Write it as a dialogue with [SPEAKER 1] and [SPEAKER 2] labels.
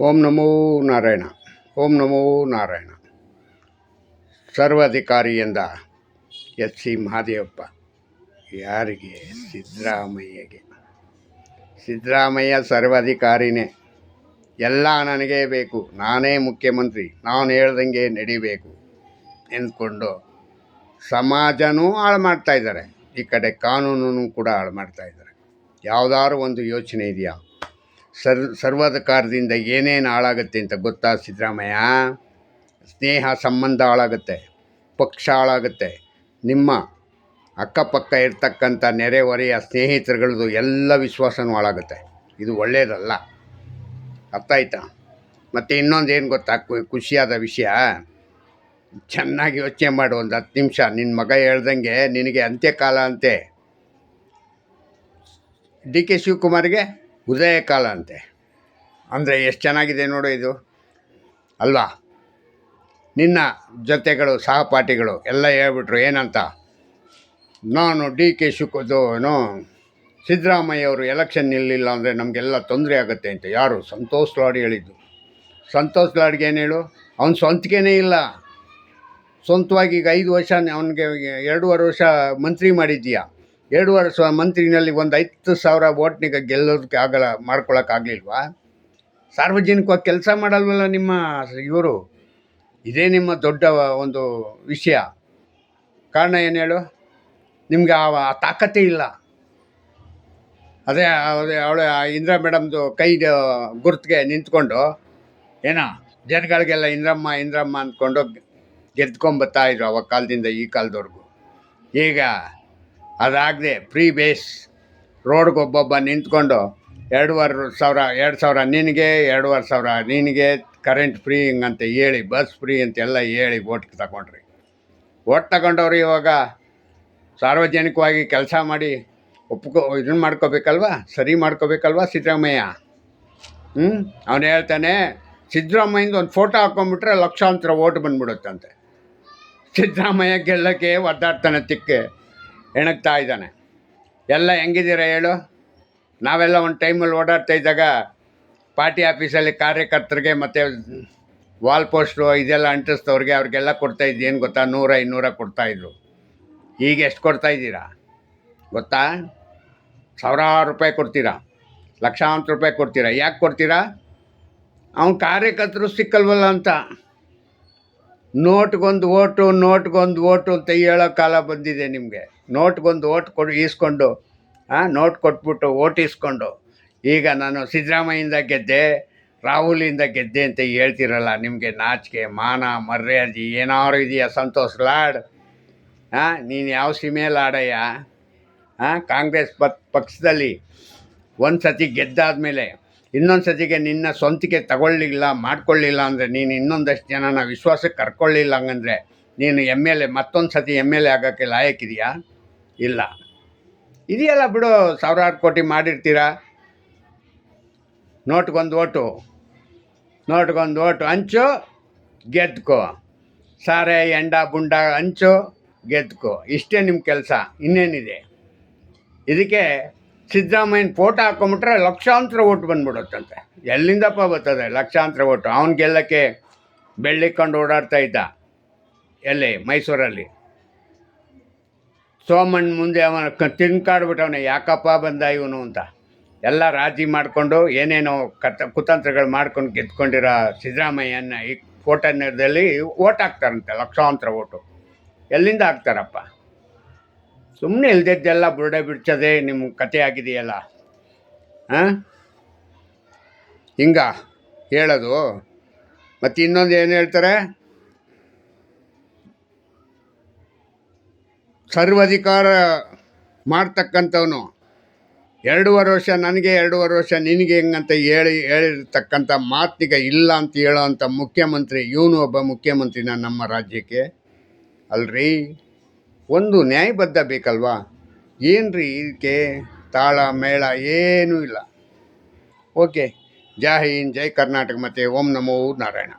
[SPEAKER 1] ಓಂ ನಮೋ ನಾರಾಯಣ. ಓಂ ನಮೋ ನಾರಾಯಣ. ಸರ್ವಾಧಿಕಾರಿಯಿಂದ ಎಚ್ ಸಿ ಮಹಾದೇವಪ್ಪ. ಯಾರಿಗೆ? ಸಿದ್ದರಾಮಯ್ಯಗೆ. ಸಿದ್ದರಾಮಯ್ಯ ಸರ್ವಾಧಿಕಾರಿನೇ. ಎಲ್ಲ ನನಗೇ ಬೇಕು. ನಾನೇ ಮುಖ್ಯಮಂತ್ರಿ. ನಾನು ಹೇಳ್ದಂಗೆ ನಡಿಬೇಕು ಎಂದ್ಕೊಂಡು ಸಮಾಜನೂ ಹಾಳು ಮಾಡ್ತಾಯಿದ್ದಾರೆ ಈ ಕಡೆ ಕಾನೂನೂ ಕೂಡ ಹಾಳು ಮಾಡ್ತಾಯಿದ್ದಾರೆ ಯಾವುದಾದ್ರು ಒಂದು ಯೋಚನೆ ಇದೆಯಾ? ಸರ್ ಸರ್ವಾಧಿಕಾರದಿಂದ ಏನೇನು ಹಾಳಾಗುತ್ತೆ ಅಂತ ಗೊತ್ತಾ, ಸಿದ್ದರಾಮಯ್ಯ? ಸ್ನೇಹ ಸಂಬಂಧ ಹಾಳಾಗುತ್ತೆ, ಪಕ್ಷ ಹಾಳಾಗುತ್ತೆ. ನಿಮ್ಮ ಅಕ್ಕಪಕ್ಕ ಇರ್ತಕ್ಕಂಥ ನೆರೆಹೊರೆಯ ಸ್ನೇಹಿತರುಗಳದ್ದು ಎಲ್ಲ ವಿಶ್ವಾಸನೂ ಹಾಳಾಗುತ್ತೆ. ಇದು ಒಳ್ಳೆಯದಲ್ಲ ಅರ್ಥ ಆಯ್ತಾ? ಮತ್ತು ಇನ್ನೊಂದು ಏನು ಗೊತ್ತಾ ಖುಷಿಯಾದ ವಿಷಯ? ಚೆನ್ನಾಗಿ ಯೋಚನೆ ಮಾಡು, ಒಂದು ಹತ್ತು ನಿಮಿಷ. ನಿನ್ನ ಮಗ ಹೇಳ್ದಂಗೆ ನಿನಗೆ ಅಂತ್ಯಕಾಲ ಅಂತೆ. D K ಶಿವಕುಮಾರ್ಗೆ? ಉದಯ ಕಾಲ ಅಂತೆ. ಅಂದರೆ ಎಷ್ಟು ಚೆನ್ನಾಗಿದೆ ನೋಡು ಇದು. ಅಲ್ವಾ? ನಿನ್ನ ಜೊತೆಗಳು, ಸಹಪಾಠಿಗಳು ಎಲ್ಲ ಹೇಳ್ಬಿಟ್ರು ಏನಂತ? ನಾನು ಡಿ ಕೆ ಶಿವಕುದು, ಏನೋ ಸಿದ್ದರಾಮಯ್ಯ ಅವರು ಎಲೆಕ್ಷನ್ ನಿಲ್ಲಿಲ್ಲ ಅಂದರೆ ನಮಗೆಲ್ಲ ತೊಂದರೆ ಆಗುತ್ತೆ ಅಂತ. ಯಾರು? ಸಂತೋಷ್ ಲಾಡ್ ಹೇಳಿದ್ದು. ಸಂತೋಷ್ ಲಾಡ್ಗೆ ಏನು ಹೇಳು? ಅವ್ನ ಸ್ವಂತಿಕೆನೇ ಇಲ್ಲ. ಸ್ವಂತವಾಗಿ ಈಗ ಐದು ವರ್ಷ ಅವನಿಗೆ ಎರಡೂವರೆ ವರ್ಷ ಮಂತ್ರಿ ಮಾಡಿದ್ದೀಯಾ? ಎರಡೂವರೆ ವರ್ಷ ಮಂತ್ರಿನಲ್ಲಿ ಒಂದು ಐದು ಸಾವಿರ ಓಟ್ನಿಗ ಗೆಲ್ಲೋದಕ್ಕೆ ಆಗಲ್ಲ ಮಾಡ್ಕೊಳಕ್ಕಾಗಲಿಲ್ವಾ ಸಾರ್ವಜನಿಕವಾಗಿ ಕೆಲಸ ಮಾಡಲ್ವಲ್ಲ ನಿಮ್ಮ ಇವರು? ಇದೇ ನಿಮ್ಮ ದೊಡ್ಡ ಒಂದು ವಿಷಯ. ಕಾರಣ ಏನು ಹೇಳು? ನಿಮಗೆ ಆ ತಾಕತ್ತೆ ಇಲ್ಲ. ಅದೇ ಅದೇ ಅವಳು ಇಂದಿರಾ ಮೇಡಮ್ದು ಕೈದು ಗುರ್ತಿಗೆ ನಿಂತ್ಕೊಂಡು, ಏನೋ ಜನಗಳಿಗೆಲ್ಲ ಇಂದ್ರಮ್ಮ ಇಂದ್ರಮ್ಮ ಅಂದ್ಕೊಂಡು ಗೆದ್ಕೊಂಬತ್ತಾ ಇದ್ರು ಅವಾಗ ಕಾಲದಿಂದ ಈ ಕಾಲದವರೆಗೂ. ಈಗ ಅದಾಗದೆ ಫ್ರೀ ಬೇಸ್ ರೋಡ್ಗೆ ಒಬ್ಬೊಬ್ಬ ನಿಂತ್ಕೊಂಡು ಎರಡೂವರೆ ಸಾವಿರ, ಎರಡು ಸಾವಿರ ನಿನಗೆ, ಎರಡೂವರೆ ಸಾವಿರ ನಿನಗೆ ಕರೆಂಟ್ ಫ್ರೀ ಹಿಂಗಂತ ಹೇಳಿ ಬಸ್ ಫ್ರೀ ಅಂತೆಲ್ಲ ಹೇಳಿ ಓಟ್ ತಗೊಂಡ್ರಿ. ಓಟ್ ತಗೊಂಡವ್ರು ಇವಾಗ ಸಾರ್ವಜನಿಕವಾಗಿ ಕೆಲಸ ಮಾಡಿ ಒಪ್ಕೊ, ಇದನ್ನು ಮಾಡ್ಕೋಬೇಕಲ್ವಾ? ಸರಿ ಮಾಡ್ಕೋಬೇಕಲ್ವಾ ಸಿದ್ದರಾಮಯ್ಯ? ಹ್ಞೂ ಅವನು ಹೇಳ್ತಾನೆ, ಸಿದ್ದರಾಮಯ್ಯಂದು ಒಂದು ಫೋಟೋ ಹಾಕ್ಕೊಂಬಿಟ್ರೆ ಲಕ್ಷಾಂತರ ಓಟ್ ಬಂದ್ಬಿಡುತ್ತಂತೆ. ಸಿದ್ದರಾಮಯ್ಯ ಗೆಲ್ಲಕ್ಕೆ ಒದ್ದಾಡ್ತಾನೆ ತಿಕ್ಕೆ. ಹೆಣಗ್ತಾ ಇದ್ದಾನೆ. ಎಲ್ಲ ಹೆಂಗಿದ್ದೀರ ಹೇಳು? ನಾವೆಲ್ಲ ಒಂದು ಟೈಮಲ್ಲಿ ಓಡಾಡ್ತಾ ಇದ್ದಾಗ ಪಾರ್ಟಿ ಆಫೀಸಲ್ಲಿ ಕಾರ್ಯಕರ್ತರಿಗೆ ಮತ್ತು ವಾಲ್ ಪೋಸ್ಟು ಇದೆಲ್ಲ ಅಂಟಿಸ್ತವ್ರಿಗೆ ಅವ್ರಿಗೆಲ್ಲ ಕೊಡ್ತಾ ಏನು ಗೊತ್ತಾ? ನೂರ, ಇನ್ನೂರ ಕೊಡ್ತಾಯಿದ್ರು ಈಗ ಎಷ್ಟು ಕೊಡ್ತಾ ಇದ್ದೀರಾ? ಗೊತ್ತಾ? ಸಾವಿರಾರು ರೂಪಾಯಿ ಕೊಡ್ತೀರಾ? ಲಕ್ಷಾಂತರ ರೂಪಾಯಿ ಕೊಡ್ತೀರಾ? ಯಾಕೆ ಕೊಡ್ತೀರಾ? ಅವ್ನು ಕಾರ್ಯಕರ್ತರು ಸಿಕ್ಕಲ್ವಲ್ಲ ಅಂತ. ನೋಟ್ಗೊಂದು ಓಟು ನೋಟ್ಗೊಂದು ಓಟು ಅಂತ ಹೇಳೋ ಕಾಲ ಬಂದಿದೆ ನಿಮಗೆ. ನೋಟ್ಗೊಂದು ಓಟ್ ಕೊಡು, ಈಸ್ಕೊಂಡು ನೋಟ್ ಕೊಟ್ಬಿಟ್ಟು ಓಟ್ ಇಸ್ಕೊಂಡು ಈಗ ನಾನು ಸಿದ್ದರಾಮಯ್ಯಿಂದ ಗೆದ್ದೆ, ರಾಹುಲಿಂದ ಗೆದ್ದೆ ಅಂತ ಹೇಳ್ತಿರಲ್ಲ ನಿಮಗೆ ನಾಚಿಕೆ, ಮಾನ ಮರ್ಯಾದೆ ಏನಾದ್ರು ಇದೆಯಾ ಸಂತೋಷ್ ಲಾಡ್? ಹಾಂ ನೀನು ಯಾವ ಸೀಮೆಯಲ್ಲಿ ಆಡಯ್ಯ ಹಾಂ ಕಾಂಗ್ರೆಸ್ ಪಕ್ಷದಲ್ಲಿ ಒಂದು ಸತಿ ಗೆದ್ದಾದಮೇಲೆ ಇನ್ನೊಂದು ಸತಿಗೆ ನಿನ್ನ ಸ್ವಂತಿಕೆ ತಗೊಳ್ಳಿಲ್ಲ, ಮಾಡ್ಕೊಳ್ಳಿಲ್ಲ ಅಂದರೆ ನೀನು ಇನ್ನೊಂದಷ್ಟು ಜನನ ವಿಶ್ವಾಸಕ್ಕೆ ಕರ್ಕೊಳ್ಳಿಲ್ಲ ಹಂಗಂದರೆ ನೀನು ಎಂ ಎಲ್ ಎ, ಮತ್ತೊಂದು ಸತಿ ಎಂ ಎಲ್ ಎ ಆಗೋಕ್ಕೆ ಲಾಯಕ್ಕಿದೆಯಾ ಇಲ್ಲ. ಇದೆಯಲ್ಲ ಬಿಡು, ಸಾವಿರಾರು ಕೋಟಿ ಮಾಡಿರ್ತೀರಾ? ನೋಟ್ಗೊಂದು ಓಟು ನೋಟ್ಗೊಂದು ಓಟು ಹಂಚು ಗೆದ್ಕೋ. ಸಾರೆ, ಎಂಡ, ಬುಂಡ ಹಂಚು ಗೆದ್ಕೋ. ಇಷ್ಟೇ ನಿಮ್ಮ ಕೆಲಸ, ಇನ್ನೇನಿದೆ? ಇದಕ್ಕೆ ಸಿದ್ದರಾಮಯ್ಯನ ಫೋಟೋ ಹಾಕೊಂಬಿಟ್ರೆ ಲಕ್ಷಾಂತರ ಓಟ್ ಬಂದ್ಬಿಡುತ್ತಂತೆ. ಎಲ್ಲಿಂದಪ್ಪ ಬರ್ತದೆ ಲಕ್ಷಾಂತರ ಓಟು ಅವ್ನು ಗೆಲ್ಲಕ್ಕೆ ಬೆಳ್ಳಿಕೊಂಡು ಓಡಾಡ್ತಾ ಇದ್ದ ಎಲ್ಲಿ? ಮೈಸೂರಲ್ಲಿ. ಸೋಮಣ್ಣ ಮುಂದೆ ಅವನ ತಿನ್ಕಾಡ್ಬಿಟ್ಟವನೆ ಯಾಕಪ್ಪ ಬಂದ ಇವನು ಅಂತ. ಎಲ್ಲ ರಾಜಿ ಮಾಡಿಕೊಂಡು ಏನೇನೋ ಕತ ಕುತಂತ್ರಗಳು ಮಾಡ್ಕೊಂಡು ಗೆದ್ಕೊಂಡಿರೋ ಸಿದ್ದರಾಮಯ್ಯನ ಈ ಫೋಟೋದಲ್ಲಿ ಓಟ್ ಹಾಕ್ತಾರಂತೆ, ಲಕ್ಷಾಂತರ ಓಟು ಎಲ್ಲಿಂದ ಹಾಕ್ತಾರಪ್ಪ? ಸುಮ್ಮನೆ ಇಲ್ದಿದ್ದೆಲ್ಲ ಬುರುಡೆ ಬಿಡ್ಸೋದೇ ನಿಮ್ಮ ಕತೆ ಆಗಿದೆಯಲ್ಲ, ಹಾಂ? ಹಿಂಗ ಹೇಳೋದು. ಮತ್ತು ಇನ್ನೊಂದು ಏನು ಹೇಳ್ತಾರೆ? ಸರ್ವಾಧಿಕಾರ ಮಾಡ್ತಕ್ಕಂಥವನು. ಎರಡೂವರೆ ವರ್ಷ ನನಗೆ, ಎರಡೂವರೆ ವರ್ಷ ನಿನಗೆ ಹೆಂಗಂತ ಹೇಳಿ, ಹೇಳಿರ್ತಕ್ಕಂಥ ಮಾತಿಗೆ ಇಲ್ಲ ಅಂತ ಹೇಳೋ ಅಂಥ ಮುಖ್ಯಮಂತ್ರಿ, ಇವನು ಒಬ್ಬ ಮುಖ್ಯಮಂತ್ರಿನ ನಮ್ಮ ರಾಜ್ಯಕ್ಕೆ. ಅಲ್ರಿ? ಒಂದು ನ್ಯಾಯಬದ್ಧ ಬೇಕಲ್ವಾ? ಏನ್ರಿ ಇದಕ್ಕೆ ತಾಳ, ಮೇಳ ಏನೂ ಇಲ್ಲ. ಓಕೆ. ಜೈ ಹಿಂದ್, ಜೈ ಕರ್ನಾಟಕ ಮತ್ತು ಓಂ ನಮೋ ನಾರಾಯಣ.